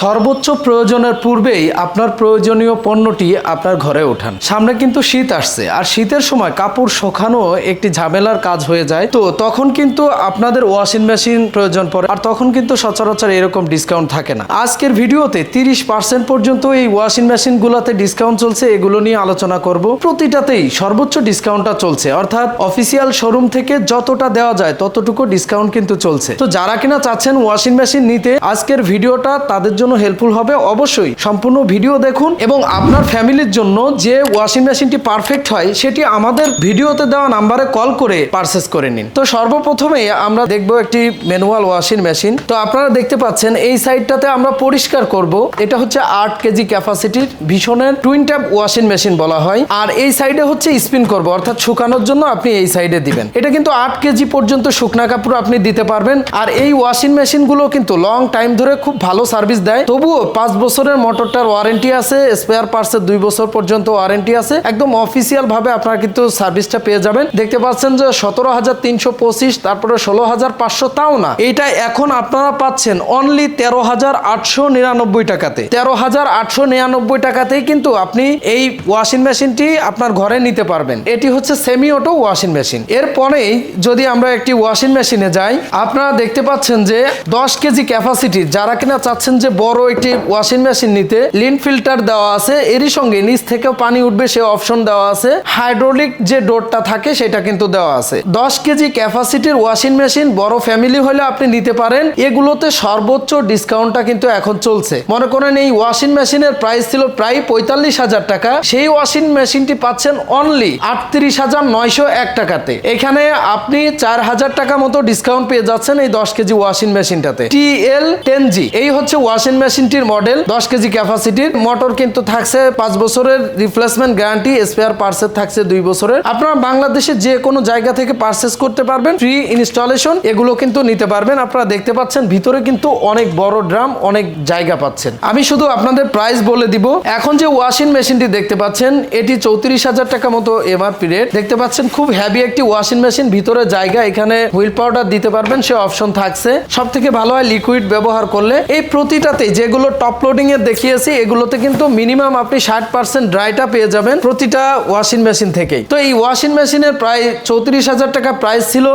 সর্বোচ্চ প্রয়োজনের পূর্বেই আপনার প্রয়োজনীয় পণ্যটি আপনার ঘরে ওঠান। সামনে কিন্তু শীত আসছে, আর শীতের সময় কাপড় শোকানো একটি ঝামেলার কাজ হয়ে যায়। তো তখন কিন্তু আপনাদের ওয়াশিং মেশিন প্রয়োজন পড়ে, আর তখন কিন্তু সচরাচর এরকম ডিসকাউন্ট থাকে না। আজকের ভিডিওতে তিরিশ পার্সেন্ট পর্যন্ত এই ওয়াশিং মেশিন গুলাতে ডিসকাউন্ট চলছে, এগুলো নিয়ে আলোচনা করব। প্রতিটাতেই সর্বোচ্চ ডিসকাউন্টটা চলছে, অর্থাৎ অফিসিয়াল শোরুম থেকে যতটা দেওয়া যায়, ততটুকু ডিসকাউন্ট কিন্তু চলছে। তো যারা কিনা চাচ্ছেন ওয়াশিং মেশিন নিতে, আজকের ভিডিওটা তাদের জন্য হেল্পফুল হবে, অবশ্যই সম্পূর্ণ ভিডিও দেখুন এবং আপনার ফ্যামিলির জন্য যে ওয়াশিং মেশিনটি পারফেক্ট হয়, সেটি আমাদের ভিডিওতে দেওয়া নাম্বারে কল করে পারচেস করে নিন। তো সর্বপ্রথমে আমরা দেখব একটি ম্যানুয়াল ওয়াশিং মেশিন তো আপনারা দেখতে পাচ্ছেন, এই সাইডটাতে আমরা পরিষ্কার করব। এটা হচ্ছে আট কেজি ক্যাপাসিটির ভীষণের টুইন ট্যাপ ওয়াশিং মেশিন বলা হয়। আর এই সাইডে হচ্ছে স্পিন করব, অর্থাৎ শুকানোর জন্য আপনি এই সাইডে দিবেন। এটা কিন্তু আট কেজি পর্যন্ত শুকনা কাপড় আপনি দিতে পারবেন। আর এই ওয়াশিং মেশিনগুলো কিন্তু লং টাইম ধরে খুব ভালো সার্ভিস দেয়। তবুও পাঁচ বছরের মোটরটার ওয়ারেন্টি আছে স্পেয়ার পার্টসের দুই বছর পর্যন্ত ওয়ারেন্টি আছে। একদম অফিসিয়াল ভাবে আপনারা কিন্তু সার্ভিসটা পেয়ে যাবেন। দেখতে পাচ্ছেন যে সতেরো হাজার তিনশো পঁচিশ, তারপরে ষোলো হাজার পাঁচশো তাও না। এটা এখন আপনারা পাচ্ছেন অনলি তেরো হাজার আটশো নিরানব্বই টাকাতে। তেরো হাজার আটশো নিরানব্বই টাকাতেই কিন্তু আপনি এই ওয়াশিং মেশিনটি আপনার ঘরে নিতে পারবেন। এটি হচ্ছে সেমি অটো ওয়াশিং মেশিন এরপরেই যদি আমরা একটি ওয়াশিং মেশিনে যাই, আপনারা দেখতে পাচ্ছেন যে দশ কেজি ক্যাপাসিটি যারা কিনা চাচ্ছেন যে বড় একটি ওয়াশিং মেশিন নিতে লিন ফিল্টার দেওয়া আছে। এরই সঙ্গে নিচ থেকেও পানি উঠবে, সে অপশন দেওয়া আছে। হাইড্রোলিক যে ডোরটা থাকে, সেটা কিন্তু দেওয়া আছে। দশ কেজি ক্যাপাসিটির ওয়াশিং মেশিন বড় ফ্যামিলি হলে আপনি নিতে পারেন। এগুলোতে সর্বোচ্চ ডিসকাউন্টটা কিন্তু এখন চলছে। মনে করেন এই ওয়াশিং মেশিনের প্রাইস ছিল প্রায় পঁয়তাল্লিশ হাজার টাকা। সেই ওয়াশিং মেশিনটি পাচ্ছেন অনলি আটত্রিশ হাজার নয়শো এক টাকাতে। এখানে আপনি চার হাজার টাকা মতো ডিসকাউন্ট পেয়ে যাচ্ছেন এই দশ কেজি ওয়াশিং মেশিনটাতে টি এল টেন জি। এই হচ্ছে ওয়াশিং মেশিনটির মডেল দশ কেজি ক্যাপাসিটির মোটর কিন্তু থাকছে পাঁচ বছরের রিপ্লেসমেন্ট গ্যারান্টি স্পেয়ার পার্সেল থাকছে দুই বছরের। আপনারা বাংলাদেশের যে কোনো জায়গা থেকে পারচেস করতে পারবেন ফ্রি ইনস্টলেশন এগুলো কিন্তু নিতে পারবেন। আপনারা দেখতে পাচ্ছেন, ভিতরে কিন্তু অনেক বড় ড্রাম অনেক জায়গা পাচ্ছেন। আমি শুধু আপনাদের প্রাইস বলে দিব। এখন যে ওয়াশিং মেশিনটি দেখতে পাচ্ছেন, এটি চৌত্রিশ হাজার টাকা মতো এমআরপি রেট দেখতে পাচ্ছেন, খুব হ্যাভি একটি ওয়াশিং মেশিন ভিতরে জায়গা, এখানে হুইল পাউডার দিতে পারবেন, সে অপশন থাকছে। সব থেকে ভালো হয় লিকুইড ব্যবহার করলে। এই প্রতিটাতে যেগুলো টপ লোডিং এর দেখিয়েছি, এগুলোতে কিন্তু মিনিমাম আপনি ষাট পার্সেন্ট ড্রাইটা পেয়ে যাবেন প্রতিটা ওয়াশিং মেশিন থেকেই। তো এই ওয়াশিং মেশিনের প্রায় চৌত্রিশ হাজার টাকা প্রাইস ছিল,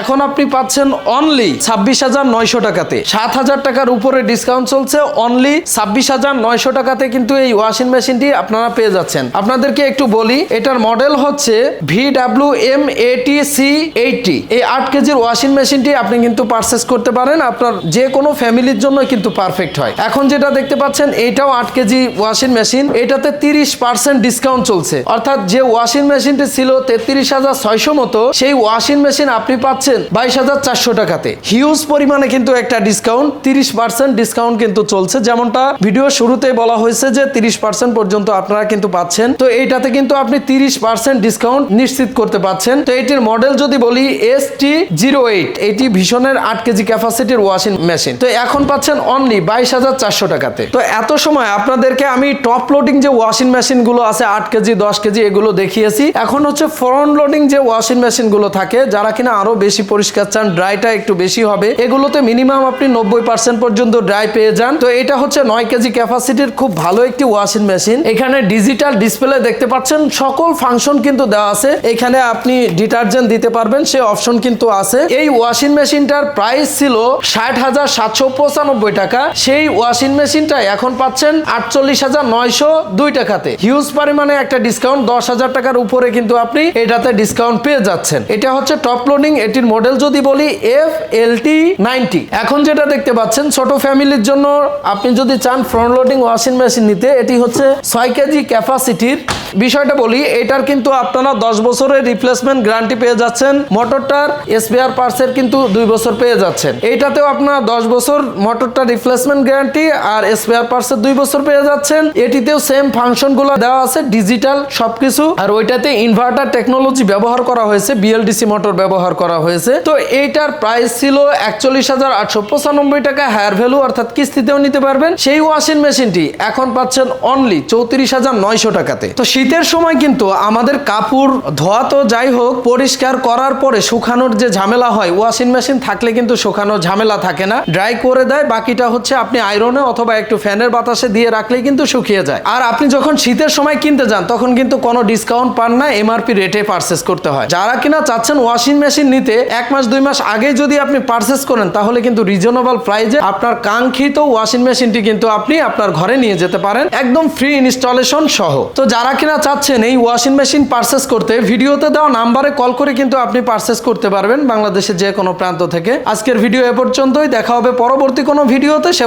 এখন আপনি পাচ্ছেন অনলি ছাব্বিশ হাজার নয়শো টাকাতে। সাত হাজার টাকার উপরে ডিসকাউন্ট চলছে অনলি ছাব্বিশ হাজার নয়শো টাকাতে কিন্তু এই ওয়াশিং মেশিনটি আপনারা পেয়ে যাচ্ছেন। আপনাদেরকে একটু বলি, এটার মডেল হচ্ছে V W M A T C eighty এই আট কেজির ওয়াশিং মেশিনটি আপনি কিন্তু পারচেস করতে পারেন, আপনার যে কোনো ফ্যামিলির জন্য কিন্তু পারফেক্ট হয়। এখন যেটা দেখতে পাচ্ছেন, এইটাও আট কেজি ওয়াশিং মেশিন এটাতে তিরিশ পার্সেন্ট ডিসকাউন্ট চলছে। অর্থাৎ যে ওয়াশিং মেশিনটি ছিল তেত্রিশ হাজার ছয়শো মতো, সেই ওয়াশিং মেশিন আপনি পাচ্ছেন বাইশ হাজার চারশো টাকাতে। হিউজ পরিমাণে কিন্তু একটা ডিসকাউন্ট তিরিশ পার্সেন্ট ডিসকাউন্ট কিন্তু চলছে। যেমনটা ভিডিও শুরুতে বলা হয়েছে যে তিরিশ পার্সেন্ট পর্যন্ত আপনারা কিন্তু পাচ্ছেন। তো এইটাতে কিন্তু আপনি তিরিশ পার্সেন্ট ডিসকাউন্ট নিশ্চিত করতে পাচ্ছেন। তো এটির মডেল যদি বলি এস টি জিরো এইট এটি ভীষণের আট কেজি ক্যাপাসিটির ওয়াশিং মেশিন তো এখন পাচ্ছেন অনলি বাইশ হাজার চারশো টাকাতে। তো এত সময় আপনাদেরকে আমি টপ লোডিং যে ওয়াশিং মেশিনগুলো আছে, আট কেজি, দশ কেজি, এগুলো দেখিয়েছি। এখন হচ্ছে ফ্রন্ট লোডিং যে ওয়াশিং মেশিনগুলো থাকে, যারা কিনা আরও বেশি পরিষ্কার চান ড্রাইটা একটু বেশি হবে, এগুলোতে মিনিমাম আপনি নব্বই পার্সেন্ট পর্যন্ত ড্রাই পেয়ে যান। তো এটা হচ্ছে নয় কেজি ক্যাপাসিটির খুব ভালো একটি ওয়াশিং মেশিন এখানে ডিজিটাল ডিসপ্লে দেখতে পাচ্ছেন, সকল ফাংশন কিন্তু দেওয়া আছে। এখানে আপনি ডিটারজেন্ট দিতে পারবেন, সে অপশন কিন্তু আছে। এই ওয়াশিং মেশিনটার প্রাইস ছিল ষাট হাজার সাতশো পঁচানব্বই টাকা। সেই ওয়াশিং মেশিনটা এখন পাচ্ছেন আটচল্লিশ হাজার নয়শো দুই টাকাতে। হিউজ পরিমাণে একটা ডিসকাউন্ট দশ হাজার টাকার উপরে কিন্তু আপনি এটাতে ডিসকাউন্ট পেয়ে যাচ্ছেন। এটা হচ্ছে টপ লোডিং এটির মডেল যদি বলি এফ এল টি নাইনটি। এখন যেটা দেখতে পাচ্ছেন, ছোট ফ্যামিলির জন্য আপনি যদি চান ফ্রন্ট লোডিং ওয়াশিং মেশিন নিতে, এটি হচ্ছে ছয় কেজি ক্যাপাসিটির। বিষয়টা বলি, এটার কিন্তু আপনারা দশ বছরের রিপ্লেসমেন্ট গ্যারান্টি পেয়ে যাচ্ছেন। মোটরটার স্পেয়ার পার্টসের কিন্তু দুই বছর পেয়ে যাচ্ছেন। এইটাতেও আপনারা দশ বছর মোটরটা রিপ্লেসমেন্ট গ্যারান্টি আর স্পেয়ার পার্টসের দুই বছর পেয়ে যাচ্ছেন। এটিতেও সেম ফাংশনগুলো দেওয়া আছে ডিজিটাল সবকিছু। আর ওইটাতে ইনভার্টার টেকনোলজি ব্যবহার করা হয়েছে বিএলডিসি মোটর ব্যবহার করা হয়েছে। তো এইটার প্রাইস ছিল একচল্লিশ হাজার আটশো পঁচানব্বই টাকা হায়ার ভ্যালু অর্থাৎ কিস্তিতেও নিতে পারবেন। সেই ওয়াশিং মেশিনটি এখন পাচ্ছেন অনলি চৌত্রিশ হাজার নয়শো টাকাতে। তো শীতের সময় কিন্তু আমাদের কাপড়, ধোয়া তো যাই হোক, পরিষ্কার করার পরে শুকানোর যে ঝামেলা হয় ওয়াশিং মেশিন থাকলে কিন্তু শুকানোর ঝামেলা থাকে না। ড্রাই করে দেয়, বাকিটা হচ্ছে আপনি আয়রনে অথবা একটু ফ্যানের বাতাসে দিয়ে রাখলেই কিন্তু শুকিয়ে যায়। আর আপনি যখন শীতের সময় কিনতে যান, তখন কিন্তু কোনো ডিসকাউন্ট পান না এমআরপি রেটে পারচেস করতে হয়। যারা কিনা চাচ্ছেন ওয়াশিং মেশিন নিতে, এক মাস, দুই মাস আগে যদি আপনি পারচেস করেন, তাহলে কিন্তু রিজনেবল প্রাইজে আপনার কাঙ্ক্ষিত ওয়াশিং মেশিনটি কিন্তু আপনি আপনার ঘরে নিয়ে যেতে পারেন, একদম ফ্রি ইনস্টলেশন সহ। তো যারা কিনা চাচ্ছেন এই ওয়াশিং মেশিন পারচেস করতে, ভিডিওতে দেওয়া নাম্বারে কল করে কিন্তু আপনি পারচেস করতে পারবেন বাংলাদেশের যে কোনো প্রান্ত থেকে। আজকের ভিডিও এ পর্যন্তই, দেখা হবে পরবর্তী কোনো ভিডিওতে সে